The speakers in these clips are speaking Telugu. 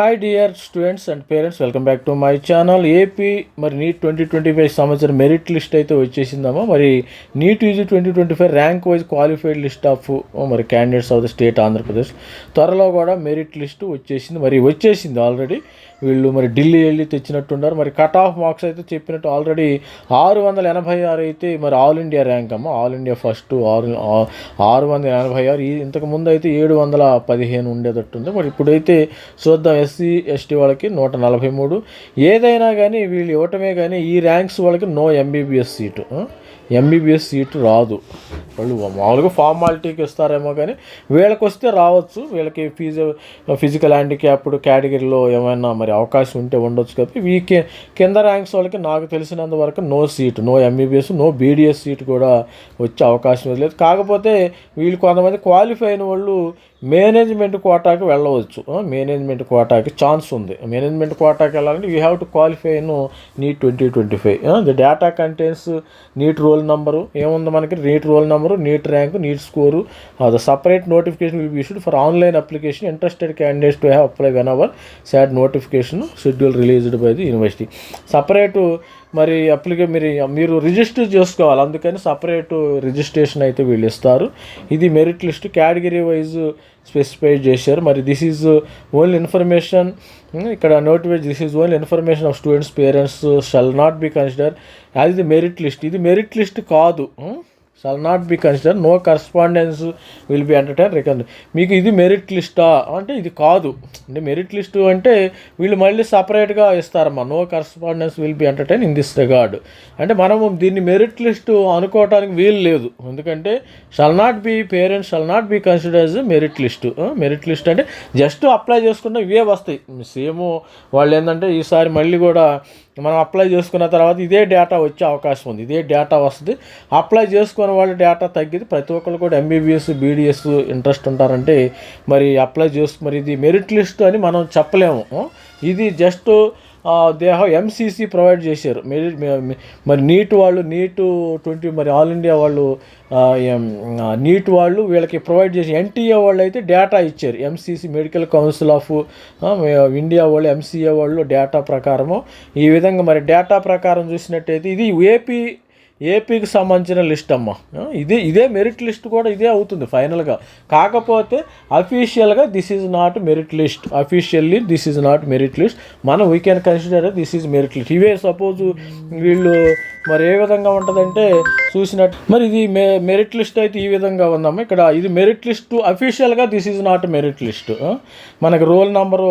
Hi dear students and parents welcome back to my channel AP మరి నీట్ ట్వంటీ ట్వంటీ ఫైవ్ సంవత్సరం మెరిట్ లిస్ట్ అయితే వచ్చేసిందమ్మా. మరి NEET UG twenty twenty five rank wise qualified list of మరి candidates of the state Andhra Pradesh త్వరలో కూడా మెరిట్ లిస్ట్ వచ్చేసింది. మరి వచ్చేసింది ఆల్రెడీ వీళ్ళు మరి ఢిల్లీ వెళ్ళి తెచ్చినట్టున్నారు. మరి కట్ ఆఫ్ మార్క్స్ అయితే చెప్పినట్టు ఆల్రెడీ ఆరు వందల ఎనభై ఆరు అయితే మరి ఆల్ ఇండియా ర్యాంక్ అమ్మ. ఆల్ ఇండియా ఫస్ట్ ఆరు ఆరు వందల ఎనభై ఆరు. ఈ ఇంతకు ముందు అయితే ఏడు వందల పదిహేను ఉండేటట్టుంది. మరి ఇప్పుడైతే చూద్దాం ఎస్సీ ఎస్టీ వాళ్ళకి నూట నలభై మూడు. ఏదైనా కానీ వీళ్ళు ఇవ్వటమే కానీ ఈ ర్యాంక్స్ వాళ్ళకి no MBBS seat MBBS seat రాదు. వాళ్ళు మామూలుగా ఫార్మాలిటీకి ఇస్తారేమో కానీ వీళ్ళకి వస్తే రావచ్చు. వీళ్ళకి ఫీజు ఫిజికల్ హ్యాండిక్యాప్డ్ కేటగిరీలో ఏమైనా మరి అవకాశం ఉంటే ఉండొచ్చు కాబట్టి వీ కి- కింద ర్యాంక్స్ వాళ్ళకి నాకు తెలిసినంత వరకు no seat no MBBS no BDS seat కూడా వచ్చే అవకాశం లేదు. కాకపోతే వీళ్ళు కొంతమంది క్వాలిఫై అయిన వాళ్ళు మేనేజ్మెంట్ కోటాకి వెళ్ళవచ్చు. మేనేజ్మెంట్ కోటాకి ఛాన్స్ ఉంది. మేనేజ్మెంట్ కోటాకి వెళ్ళాలంటే you have to qualify in NEET twenty twenty five the data contents NEET roll number ఏముంది మనకి? NEET roll number NEET rank NEET score the separate notification will be issued for online application interested candidates to have apply when our said notification schedule released by the university separate మరి అప్లికే మీరు మీరు రిజిస్టర్ చేసుకోవాలి. అందుకని సపరేట్ రిజిస్ట్రేషన్ అయితే వీళ్ళు ఇస్తారు. ఇది merit list category wise specify చేశారు. మరి దిస్ ఈజ్ ఓన్లీ ఇన్ఫర్మేషన్ ఇక్కడ notifies this is only information of students parents shall not be consider as the merit list ఇది మెరిట్ లిస్ట్ కాదు. Shall not be consider no correspondence will be entertain reckon మీకు ఇది మెరిట్ లిస్టా అంటే ఇది కాదు. అంటే మెరిట్ లిస్ట్ అంటే వీళ్ళు మళ్ళీ సపరేట్గా ఇస్తారమ్మా. No correspondence will be entertain in this regard అంటే మనము దీన్ని మెరిట్ లిస్ట్ అనుకోవడానికి వీలు లేదు. ఎందుకంటే shall not be parents shall not be considers merit list merit list అంటే జస్ట్ అప్లై చేసుకున్న ఇవే వస్తాయి. సేమ్ వాళ్ళు ఏంటంటే ఈసారి మళ్ళీ కూడా మనం అప్లై చేసుకున్న తర్వాత ఇదే డేటా వచ్చే అవకాశం ఉంది. ఇదే డేటా వస్తుంది. అప్లై చేసుకున్న వాళ్ళ డేటా తగ్గితే ప్రతి ఒక్కరు కూడా ఎంబీబీఎస్ బీడీఎస్ ఇంట్రెస్ట్ ఉంటారంటే మరి అప్లై చేసుకు మరి ఇది మెరిట్ లిస్ట్ అని మనం చెప్పలేము. ఇది just they have MCC provide చేశారు. మరి నీట్ వాళ్ళు నీటు ట్వంటీ మరి ఆల్ ఇండియా వాళ్ళు నీట్ వాళ్ళు వీళ్ళకి ప్రొవైడ్ చేసి ఎన్టీఏ వాళ్ళు అయితే డేటా ఇచ్చారు. MCC Medical Council of India వాళ్ళు ఎంసీఏ వాళ్ళు డేటా ప్రకారము. ఈ విధంగా మరి డేటా ప్రకారం చూసినట్టయితే ఇది ఏపీ ఏపీకి సంబంధించిన లిస్ట్ అమ్మ. ఇదే ఇదే మెరిట్ లిస్ట్ కూడా ఇదే అవుతుంది ఫైనల్గా. కాకపోతే అఫీషియల్గా this is not merit list officially this is not merit list మనం we can consider this is merit list ఇవే సపోజ్ వీళ్ళు మరి ఏ విధంగా ఉంటుందంటే చూసినట్టు మరి ఇది మె మెరిట్ లిస్ట్ అయితే ఈ విధంగా ఉందమ్మా. ఇక్కడ ఇది మెరిట్ లిస్ట్ అఫీషియల్గా this is not merit list మనకి రోల్ నెంబరు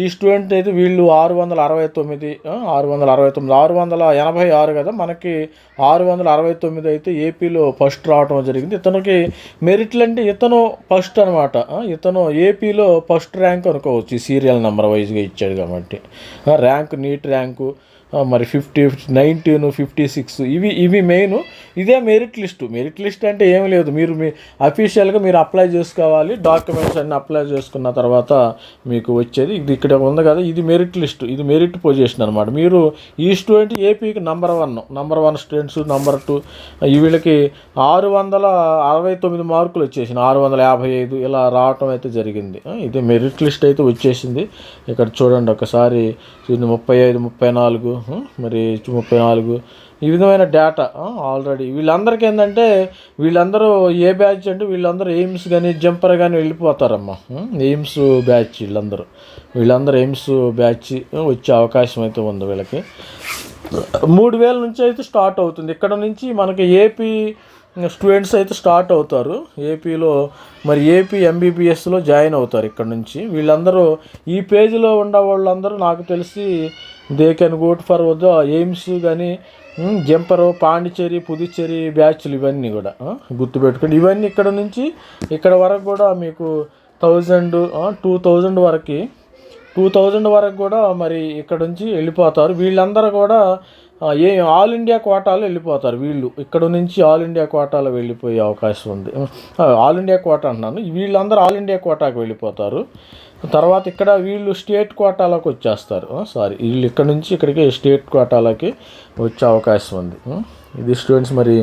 ఈ స్టూడెంట్ అయితే వీళ్ళు ఆరు వందల అరవై తొమ్మిది ఆరు వందల అరవై తొమ్మిది ఆరు వందల ఎనభై ఆరు కదా మనకి ఆరు వందల అరవై తొమ్మిది అయితే ఏపీలో ఫస్ట్ రావడం జరిగింది. ఇతనికి మెరిట్లు అంటే ఇతను ఫస్ట్ అనమాట ఇతను ఏపీలో ఫస్ట్ ర్యాంక్ అనుకోవచ్చు. ఈ సీరియల్ నెంబర్ వైజ్గా ఇచ్చాడు కాబట్టి. ర్యాంక్ నీట్ ర్యాంకు మరి ఫిఫ్టీ నైన్టీన్ ఫిఫ్టీ సిక్స్ ఇవి ఇవి మెయిన్. ఇదే మెరిట్ లిస్టు. మెరిట్ లిస్ట్ అంటే ఏం లేదు. మీరు మీ అఫీషియల్గా మీరు అప్లై చేసుకోవాలి. డాక్యుమెంట్స్ అన్ని అప్లై చేసుకున్న తర్వాత మీకు వచ్చేది. ఇది ఇక్కడ ఉంది కదా ఇది మెరిట్ లిస్ట్. ఇది మెరిట్ పొజిషన్ అనమాట మీరు ఈ స్టూడెంట్ ఏపీకి number one number one students number two వీళ్ళకి ఆరు వందల అరవై తొమ్మిది మార్కులు వచ్చేసింది ఆరు వందల యాభై ఐదు ఇలా రావటం అయితే జరిగింది. ఇది మెరిట్ లిస్ట్ అయితే వచ్చేసింది. ఇక్కడ చూడండి ఒకసారి ముప్పై ఐదు ముప్పై నాలుగు. మరి ముప్పై నాలుగు. ఈ విధమైన డేటా ఆల్రెడీ వీళ్ళందరికీ ఏంటంటే వీళ్ళందరూ ఏ బ్యాచ్ అంటే వీళ్ళందరూ ఎయిమ్స్ కానీ జంపర్ కానీ వెళ్ళిపోతారమ్మా. ఎయిమ్స్ బ్యాచ్ వీళ్ళందరూ. వీళ్ళందరూ ఎయిమ్స్ బ్యాచ్ వచ్చే అవకాశం అయితే ఉంది వీళ్ళకి. మూడు వేల నుంచి అయితే స్టార్ట్ అవుతుంది. ఇక్కడ నుంచి మనకి ఏపీ స్టూడెంట్స్ అయితే స్టార్ట్ అవుతారు. ఏపీలో మరి ఏపీ ఎంబీబీఎస్లో జాయిన్ అవుతారు ఇక్కడ నుంచి. వీళ్ళందరూ ఈ పేజీలో ఉన్న వాళ్ళందరూ నాకు తెలిసి దే కెన్ గోట్ ఫర్ వద్ద ఎయిమ్స్ కానీ జంపరు పాండిచేరి పుదుచ్చేరి బ్యాచ్లు ఇవన్నీ కూడా గుర్తుపెట్టుకోండి ఇవన్నీ ఇక్కడ నుంచి ఇక్కడ వరకు కూడా మీకు థౌజండ్ టూ థౌజండ్ వరకు టూ థౌజండ్ వరకు కూడా మరి ఇక్కడ నుంచి వెళ్ళిపోతారు. వీళ్ళందరూ కూడా ఏ ఆల్ ఇండియా కోటాలో వెళ్ళిపోతారు వీళ్ళు. ఇక్కడ నుంచి ఆల్ ఇండియా కోటాలో వెళ్ళిపోయే అవకాశం ఉంది. ఆల్ ఇండియా కోటా అంటున్నాను. వీళ్ళందరూ ఆల్ ఇండియా కోటాకు వెళ్ళిపోతారు. తర్వాత ఇక్కడ వీళ్ళు స్టేట్ కోటాలకు వచ్చేస్తారు. సారీ వీళ్ళు ఇక్కడ నుంచి ఇక్కడికి స్టేట్ కోటాలకి వచ్చే అవకాశం ఉంది. ఇది స్టూడెంట్స్ మరి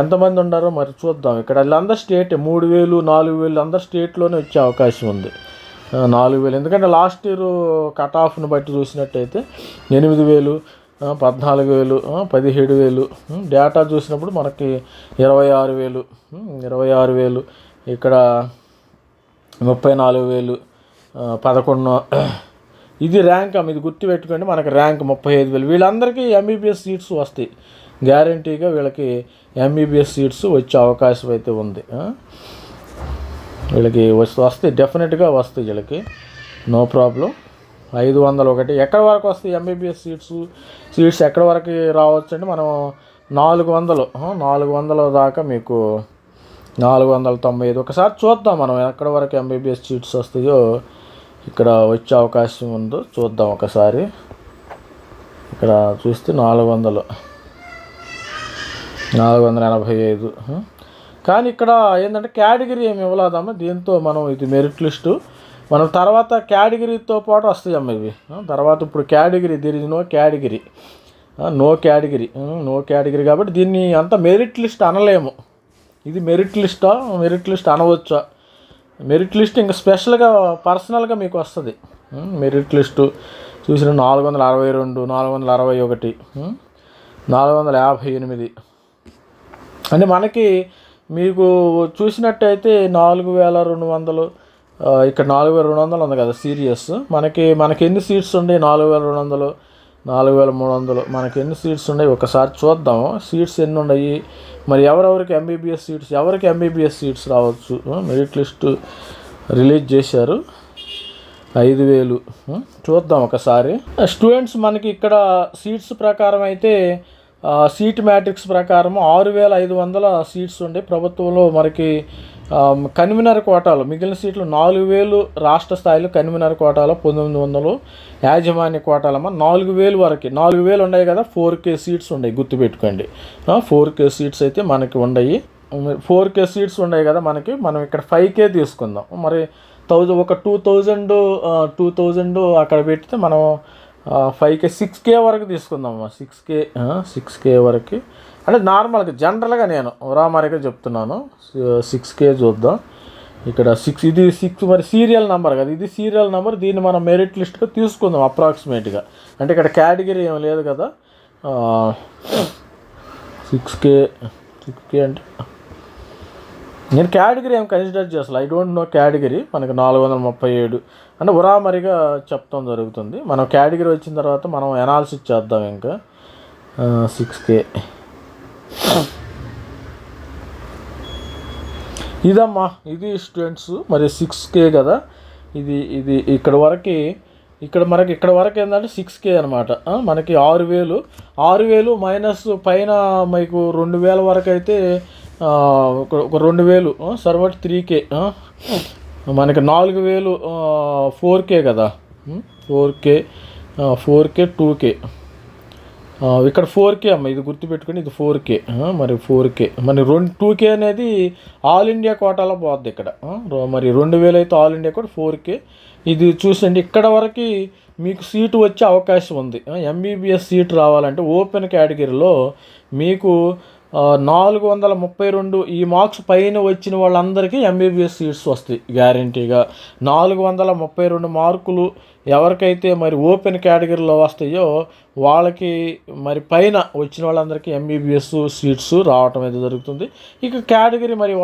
ఎంతమంది ఉన్నారో మరి చూద్దాం. ఇక్కడ వీళ్ళందరూ స్టేట్ మూడు వేలు నాలుగు వేలు అందరు స్టేట్లోనే వచ్చే అవకాశం ఉంది. నాలుగు వేలు. ఎందుకంటే లాస్ట్ ఇయర్ కట్ ఆఫ్ను బట్టి చూసినట్టయితే ఎనిమిది వేలు పద్నాలుగు వేలు పదిహేడు వేలు డేటా చూసినప్పుడు మనకి ఇరవై ఆరు వేలు ఇరవై ఆరు వేలు ఇక్కడ ముప్పై నాలుగు వేలు పదకొండు. ఇది ర్యాంక్ అమ్మ ఇది గుర్తుపెట్టుకోండి మనకి ర్యాంక్ ముప్పై ఐదు వేలు. వీళ్ళందరికీ ఎంబీబీఎస్ సీట్స్ వస్తాయి. గ్యారంటీగా వీళ్ళకి ఎంబీబీఎస్ సీట్స్ వచ్చే అవకాశం అయితే ఉంది. వీళ్ళకి వస్తే వస్తాయి డెఫినెట్గా వస్తాయి వీళ్ళకి. No problem. ఐదు వందలు ఒకటి. ఎక్కడ వరకు వస్తాయి ఎంబీబీఎస్ సీట్స్? సీట్స్ ఎక్కడ వరకు రావచ్చు అంటే మనం నాలుగు వందలు. నాలుగు వందల దాకా మీకు నాలుగు వందల తొంభై ఐదు. ఒకసారి చూద్దాం మనం ఎక్కడ వరకు ఎంబీబీఎస్ సీట్స్ వస్తాయో. ఇక్కడ వచ్చే అవకాశం ఉందో చూద్దాం ఒకసారి. ఇక్కడ చూస్తే నాలుగు వందలు నాలుగు వందల ఎనభై ఐదు. కానీ ఇక్కడ ఏంటంటే కేటగిరీ ఏమి ఇవ్వలేదమ్మా. దీంతో మనం ఇది మెరిట్ లిస్టు. మనం తర్వాత కేటగిరీతో పాటు వస్తాయమ్మ ఇవి. తర్వాత ఇప్పుడు కేటగిరీ దీని no category. No category. No category కాబట్టి దీన్ని అంత మెరిట్ లిస్ట్ అనలేము. ఇది మెరిట్ లిస్టా? మెరిట్ లిస్ట్ అనవచ్చా? మెరిట్ లిస్ట్ ఇంకా స్పెషల్గా పర్సనల్గా మీకు వస్తుంది. మెరిట్ లిస్టు చూసిన నాలుగు వందల అరవై రెండు నాలుగు వందల అరవై ఒకటి నాలుగు వందల యాభై ఎనిమిది. అంటే మనకి మీకు చూసినట్టయితే నాలుగు వేల రెండు వందలు ఇక్కడ నాలుగు వేల రెండు వందలు ఉంది కదా సీరియస్. మనకి మనకి ఎన్ని సీట్స్ ఉన్నాయి నాలుగు వేల రెండు వందలు నాలుగు వేల మూడు వందలు? మనకి ఎన్ని సీట్స్ ఉన్నాయి ఒకసారి చూద్దాము సీట్స్ ఎన్ని ఉన్నాయి మరి ఎవరెవరికి ఎంబీబీఎస్ సీట్స్ ఎవరికి ఎంబీబీఎస్ సీట్స్ రావచ్చు? మెరిట్ లిస్ట్ రిలీజ్ చేశారు. ఐదు వేలు. చూద్దాం ఒకసారి. స్టూడెంట్స్ మనకి ఇక్కడ సీట్స్ ప్రకారం అయితే సీట్ మ్యాట్రిక్స్ ప్రకారం ఆరు వేల ఐదు వందల సీట్స్ ఉండే ప్రభుత్వంలో మనకి కన్వీనర్ కోటాలో మిగిలిన సీట్లు నాలుగు వేలు రాష్ట్ర స్థాయిలో కన్వీనర్ కోటాలో పంతొమ్మిది వందలు యాజమాన్య కోటాలమ్మ నాలుగు వేలు వరకు. నాలుగు వేలు ఉన్నాయి కదా ఫోర్ కే సీట్స్ ఉన్నాయి గుర్తుపెట్టుకోండి. ఫోర్ కే సీట్స్ అయితే మనకి ఉన్నాయి ఫోర్ కే సీట్స్ ఉన్నాయి కదా మనకి మనం ఇక్కడ ఫైవ్ కే తీసుకుందాం. మరి థౌజండ్ ఒక టూ థౌజండ్ టూ థౌజండ్ అక్కడ పెడితే మనం ఫైవ్ కే సిక్స్ కే వరకు తీసుకుందాం సిక్స్ కే సిక్స్ కే వరకు. అంటే నార్మల్గా జనరల్గా నేను రామారిగా చెప్తున్నాను. సిక్స్ కే చూద్దాం. ఇక్కడ సిక్స్ ఇది సిక్స్ మరి సీరియల్ నెంబర్ కదా. ఇది సీరియల్ నెంబర్ దీన్ని మనం మెరిట్ లిస్ట్గా తీసుకుందాం అప్రాక్సిమేట్గా అంటే ఇక్కడ కేటగిరీ ఏం లేదు కదా. సిక్స్ కే సిక్స్ కే అంటే నేను కేటగిరీ ఏం కన్సిడర్ చేస్తాను ఐ డోంట్ నో కేటగిరీ మనకు నాలుగు వందల ముప్పై ఏడు. అంటే ఉరామరిగా చెప్తాం జరుగుతుంది. మనం కేటగిరీ వచ్చిన తర్వాత మనం ఎనాలిసిస్ చేద్దాం ఇంకా. సిక్స్ కే ఇదమ్మా ఇది స్టూడెంట్స్ మరి సిక్స్ కే కదా. ఇది ఇది ఇక్కడ వరకు ఇక్కడ మనకి ఇక్కడ వరకు ఏంటంటే సిక్స్ కే అనమాట మనకి ఆరు వేలు. ఆరు వేలు మైనస్ పైన మీకు రెండు వేల వరకు అయితే ఒక ఒక రెండు వేలు సర్వట్ త్రీ కే మనకి నాలుగు వేలు ఫోర్ కే కదా. Four K four K two K ఇక్కడ ఫోర్ కే అమ్మ ఇది గుర్తుపెట్టుకుని ఇది ఫోర్ కే మరి ఫోర్ కే మరి రెండు టూ కే అనేది ఆల్ ఇండియా కోటాలో పోద్ది ఇక్కడ మరి రెండు వేలు అయితే ఆల్ ఇండియా కూడా ఫోర్ కే ఇది చూసండి ఇక్కడ వరకు మీకు సీటు వచ్చే అవకాశం ఉంది. ఎంబీబీఎస్ సీట్ రావాలంటే ఓపెన్ కేటగిరీలో మీకు నాలుగు వందల ముప్పై రెండు ఈ మార్క్స్ పైన వచ్చిన వాళ్ళందరికీ ఎంబీబీఎస్ సీట్స్ వస్తాయి గ్యారంటీగా నాలుగు వందల ముప్పై రెండు మార్కులు ఎవరికైతే మరి ఓపెన్ కేటగిరీలో వస్తాయో వాళ్ళకి మరి పైన వచ్చిన వాళ్ళందరికీ ఎంబీబీఎస్ సీట్స్ రావటం అయితే జరుగుతుంది. ఇక కేటగిరీ మరి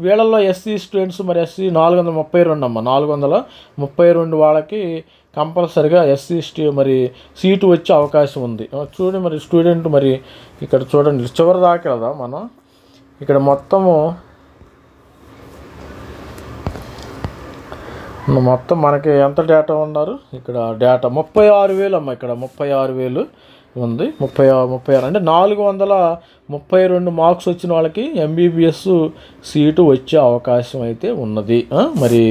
వీళ్ళల్లో ఎస్సీ స్టూడెంట్స్ మరి ఎస్సీ నాలుగు వందల ముప్పై రెండు అమ్మ నాలుగు వందల ముప్పై రెండు వాళ్ళకి కంపల్సరిగా ఎస్సీ ఎస్టీ మరి సీటు వచ్చే అవకాశం ఉంది. చూడండి మరి స్టూడెంట్ మరి ఇక్కడ చూడండి చివరి దాకా కదా మనం. ఇక్కడ మొత్తము మొత్తం మనకి ఎంత డేటా ఉన్నారు? ఇక్కడ డేటా ముప్పై ఆరు వేలు అమ్మ ఇక్కడ ముప్పై ఆరు వేలు ఉంది. ముప్పై ఆ- ముప్పై ఆరు అంటే నాలుగు వందల ముప్పై రెండు మార్క్స్ వచ్చిన వాళ్ళకి ఎంబీబీఎస్ సీటు వచ్చే అవకాశం అయితే ఉన్నది. మరి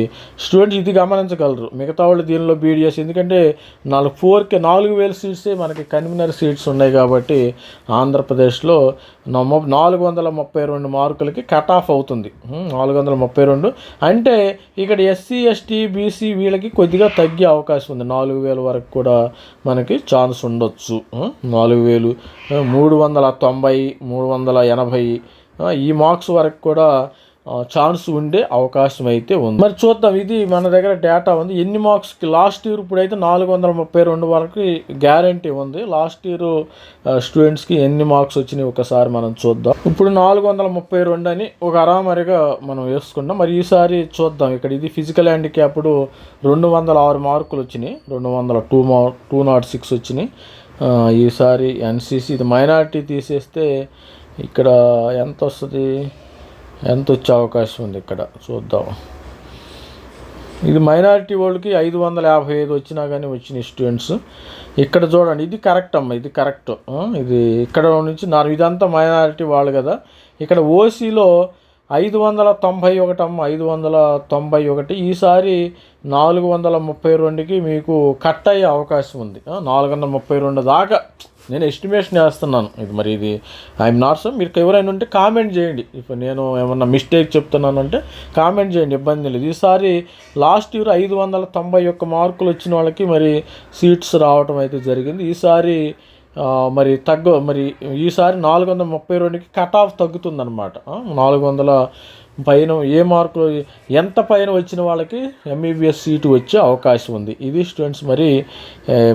స్టూడెంట్స్ ఇది గమనించగలరు. మిగతా వాళ్ళు దీనిలో బీడీఎస్ ఎందుకంటే నాలుగు ఫోర్కి నాలుగు వేల సీట్సే మనకి కన్వీనర్ సీట్స్ ఉన్నాయి కాబట్టి ఆంధ్రప్రదేశ్లో నాలుగు వందల ముప్పై రెండు మార్కులకి కట్ ఆఫ్ అవుతుంది. నాలుగు వందల ముప్పై రెండు. అంటే ఇక్కడ ఎస్సీ ఎస్టీ బీసీ వీళ్ళకి కొద్దిగా తగ్గే అవకాశం ఉంది. నాలుగు వేల వరకు కూడా మనకి ఛాన్స్ ఉండొచ్చు. నాలుగు వేలు మూడు వందల తొంభై మూడు వందల ఎనభై ఈ మార్క్స్ వరకు కూడా ఛాన్స్ ఉండే అవకాశం అయితే ఉంది. మరి చూద్దాం ఇది మన దగ్గర డేటా ఉంది. ఎన్ని మార్క్స్కి లాస్ట్ ఇయర్ ఇప్పుడైతే నాలుగు వందల ముప్పై రెండు వరకు గ్యారంటీ ఉంది. లాస్ట్ ఇయర్ స్టూడెంట్స్కి ఎన్ని మార్క్స్ వచ్చినాయి ఒకసారి మనం చూద్దాం. ఇప్పుడు నాలుగు వందల ముప్పై రెండు అని ఒక అరామరిగా మనం వేసుకున్నాం మరి ఈసారి చూద్దాం. ఇక్కడ ఇది ఫిజికల్ హ్యాండిక్యాప్డ్ రెండు వందల ఆరు మార్కులు వచ్చినాయి. రెండు వందల టూ మార్ టూ నాట్ సిక్స్ వచ్చినాయి. ఈసారి ఎన్సీసీ ఇది మైనారిటీ తీసేస్తే ఇక్కడ ఎంత వస్తుంది ఎంత వచ్చే అవకాశం ఉంది ఇక్కడ? చూద్దాం. ఇది మైనారిటీ వాళ్ళకి ఐదు వందల యాభై ఐదు వచ్చినా కానీ వచ్చిన స్టూడెంట్స్. ఇక్కడ చూడండి ఇది కరెక్ట్ అమ్మ ఇది కరెక్ట్. ఇది ఇక్కడ నుంచి నా ఇదంతా మైనారిటీ వాళ్ళు కదా. ఇక్కడ ఓసీలో ఐదు వందల తొంభై ఒకటి అమ్మ ఐదు వందల తొంభై ఒకటి. ఈసారి నాలుగు వందల ముప్పై రెండుకి మీకు కట్ అయ్యే అవకాశం ఉంది. నాలుగు వందల ముప్పై రెండు దాకా నేను ఎస్టిమేషన్ వేస్తున్నాను. ఇది మరి ఇది ఐఎమ్ నాట్ సో మీరు ఎవరైనా ఉంటే కామెంట్ చేయండి. ఇప్పుడు నేను ఏమన్నా మిస్టేక్ చెప్తున్నాను అంటే కామెంట్ చేయండి ఇబ్బంది లేదు. ఈసారి లాస్ట్ ఇయర్ ఐదు వందల తొంభై ఒక్క మార్కులు వచ్చిన వాళ్ళకి మరి సీట్స్ రావటం అయితే జరిగింది. ఈసారి మరి తగ్గ మరి ఈసారి నాలుగు వందల ముప్పై రెండుకి కట్ ఆఫ్ తగ్గుతుందన్నమాట. నాలుగు వందల పైన ఏ మార్కులు ఎంత పైన వచ్చిన వాళ్ళకి ఎంఈబిఎస్ సీటు వచ్చే అవకాశం ఉంది. ఇది స్టూడెంట్స్ మరి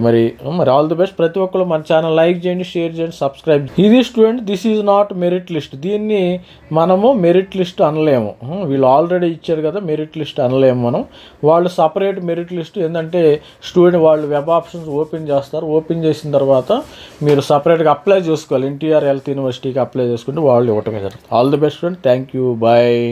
మరి మరి ఆల్ ది బెస్ట్ ప్రతి ఒక్కరు మన ఛానల్ లైక్ చేయండి షేర్ చేయండి సబ్స్క్రైబ్ ఇది student this is not merit list దీన్ని మనము మెరిట్ లిస్ట్ అనలేము. వీళ్ళు ఆల్రెడీ ఇచ్చారు కదా మెరిట్ లిస్ట్ అనలేము మనం. వాళ్ళు సపరేట్ మెరిట్ లిస్ట్ ఏంటంటే స్టూడెంట్ వాళ్ళు వెబ్ ఆప్షన్స్ ఓపెన్ చేస్తారు. ఓపెన్ చేసిన తర్వాత మీరు సపరేట్గా అప్లై చేసుకోవాలి. ఎన్టీఆర్ హెల్త్ యూనివర్సిటీకి అప్లై చేసుకుంటే వాళ్ళు ఇవ్వటమే జరుగుతుంది. All the best student thank you bye